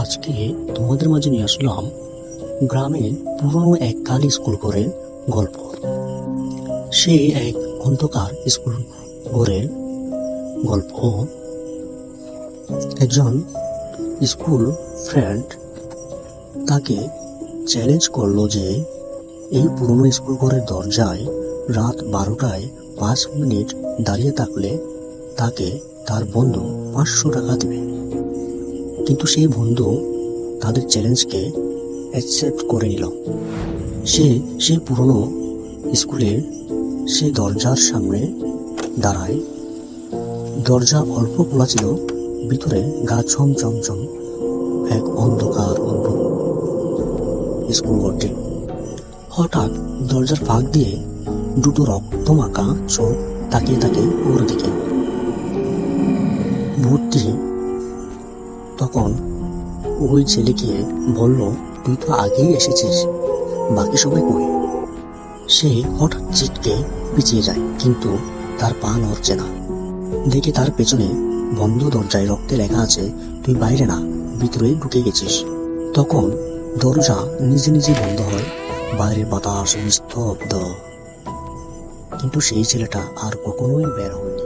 আজকে তোমাদের মাঝে নিয়ে আসলাম গ্রামের পুরনো এক কালী স্কুল ঘরের গল্প। সে এক অন্ধকার স্কুল ঘরের গল্প। একজন স্কুল ফ্রেন্ড তাকে চ্যালেঞ্জ করল যে এই পুরনো স্কুল ঘরের দরজায় রাত বারোটায় পাঁচ মিনিট দাঁড়িয়ে থাকলে তাকে তার বন্ধু পাঁচশো টাকা দেবে। কিন্তু সেই বন্ধু তাদের চ্যালেঞ্জকে অ্যাকসেপ্ট করে নিল। সে, সেই পুরনো স্কুলের সেই দরজার সামনে দাঁড়ায়। দরজা অল্প খোলা ছিল, ভিতরে গা ছম চমচম এক অন্ধকার অদ্ভুত স্কুল ঘরটি। হঠাৎ দরজার ফাঁক দিয়ে দুটো রক্ত মাখা চোখ তাকিয়ে থাকে ওর দিকে। ভূতটি তখন ওই ছেলেকে বলল, তুই তো আগেই এসেছিস। বাকি সবাই কই? সে হঠাৎ চিটকে পিছিয়ে যায়, কিন্তু তার পা নড়ছে না। দেখে তার পেছনে বন্ধ দরজায় রক্তে লেখা আছে, তুই বাইরে না, ভিতরে ঢুকে গেছিস। তখন দরজা নিজে নিজে বন্ধ হয়, বাইরের বাতাস নিস্তব্ধ। কিন্তু সেই ছেলেটা আর কখনোই বের হয় না